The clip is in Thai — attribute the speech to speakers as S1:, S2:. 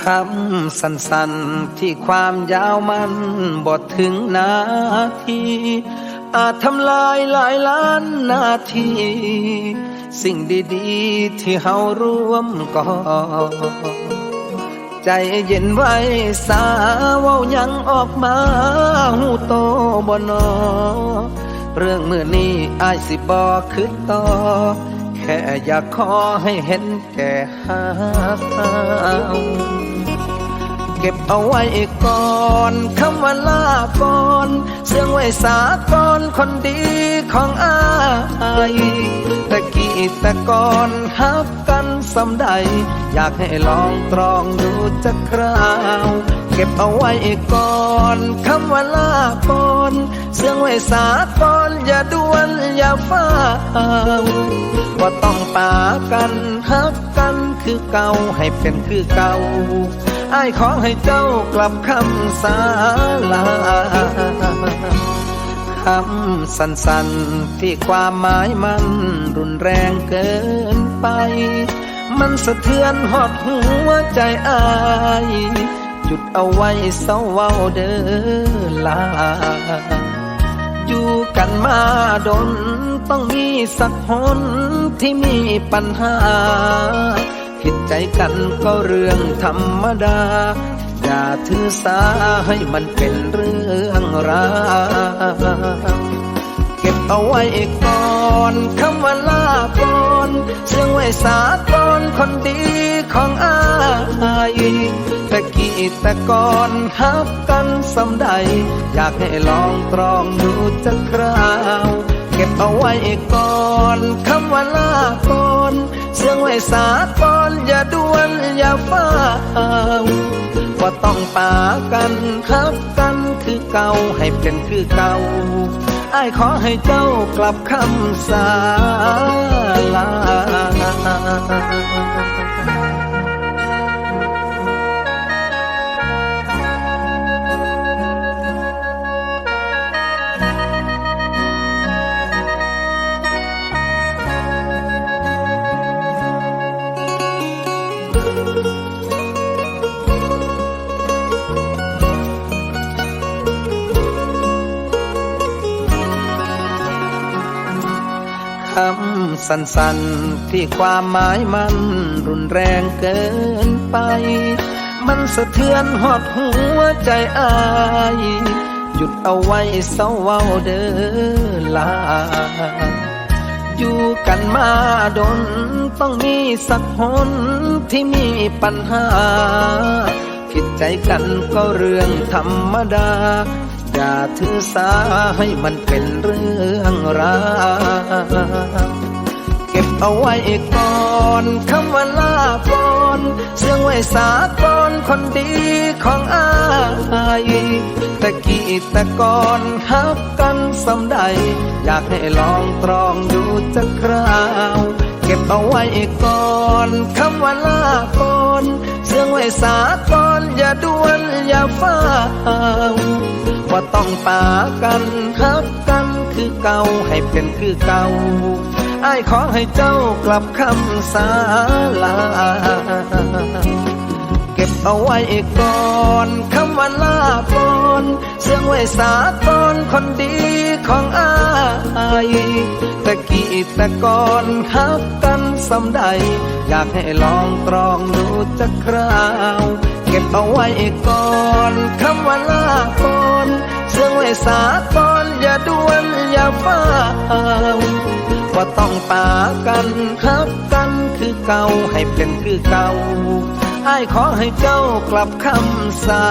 S1: คำสั้นๆ ที่ความยาวมันบทถึงนาที อาจทำลายหลายล้านนาที สิ่งดีๆ ที่เฮาร่วมก่อ ใจเย็นไว้สาเว้ายังออกมาหูโตบนอ เรื่องมือนี้อายสิบอคืดต่อแค่อยากขอให้เห็นแก่หา เก็บเอาไว้ก่อนคำว่าลาก่อนเสื่งไว้สาก่อนคนดีของอายตะกี้ตะก่อนฮับ สำใด อยากให้ลองตรองดูจักคราว เก็บเอาไว้ก่อนคำว่าลาก่อนเสื่องไว้สาก่อนอย่าด่วนอย่าฟ้าวว่าต้องปากันฮักกันคือเก่าให้เป็นคือเก่าไอ้ขอให้เจ้ากลับคำสาลาคำสั้นๆที่ความหมายมันรุนแรงเกิน มันสะเทือนหอดหัวใจอายหยุดเอาไว้เศร้าเว้าเด้อลา อยู่กันมาดนต้องมีสักคนที่มีปัญหา ผิดใจกันก็เรื่องธรรมดา อย่าถือสาให้มันเป็นเรื่องราวเก็บเอาไว้ก่อนคำว่าลา สื่องไว้สาก่อนคนดีของอายตะกี้ตะก่อนฮักกันสำใด อยากให้ลองตรองดูจักคราว เก็บเอาไว้ก่อนคำว่าลาก่อนเสื่องไว้สาก่อนอย่าด่วนอย่าฟ้าวว่าต้องปากันฮักกันคือเก่าให้เป็นคือเก่าไอ้ายขอให้เจ้ากลับคำสาลา คำสั้น ที่ความหมายมันรุนแรงเกินไป มันสะเทือนหอดหัวใจอาย หยุดเอาไว้เศร้าเว้าเด้อลา อยู่กันมาดนต้องมีสักคนที่มีปัญหา ผิดใจกันก็เรื่องธรรมดา อย่าถือสาให้มันเป็นเรื่องราว ก็บเอาไว้ก่อนคำว่าลาก่อนเสื่องไว้สาก่อนคนดีของอายตะกี้ตะก่อนฮักกันสำใด อยากให้ลองตรองดูจักคราว เก็บเอาไว้ก่อนคำว่าลาก่อนเสื่องไว้สาก่อนอย่าด่วนอย่าฟ้าวว่าต้องปากันฮักกันคือเก่าให้เป็นคือเก่า อ้ายขอให้เจ้ากลับคำสาลา เก็บเอาไว้ก่อนคำว่าลาก่อนเสื่องไว้สาก่อนคนดีของอายตะกี้ตะก่อนฮักกันสำใด อยากให้ลองตรองดูจักคราว เก็บเอาไว้ก่อนคำว่าลาก่อนเสื่องไว้สาก่อนอย่าด่วนอย่าฟ้า ว่าต้องปากันฮับกันคือเก่าให้เป็นคือเก่าไอ้ายขอให้เจ้ากลับคำสา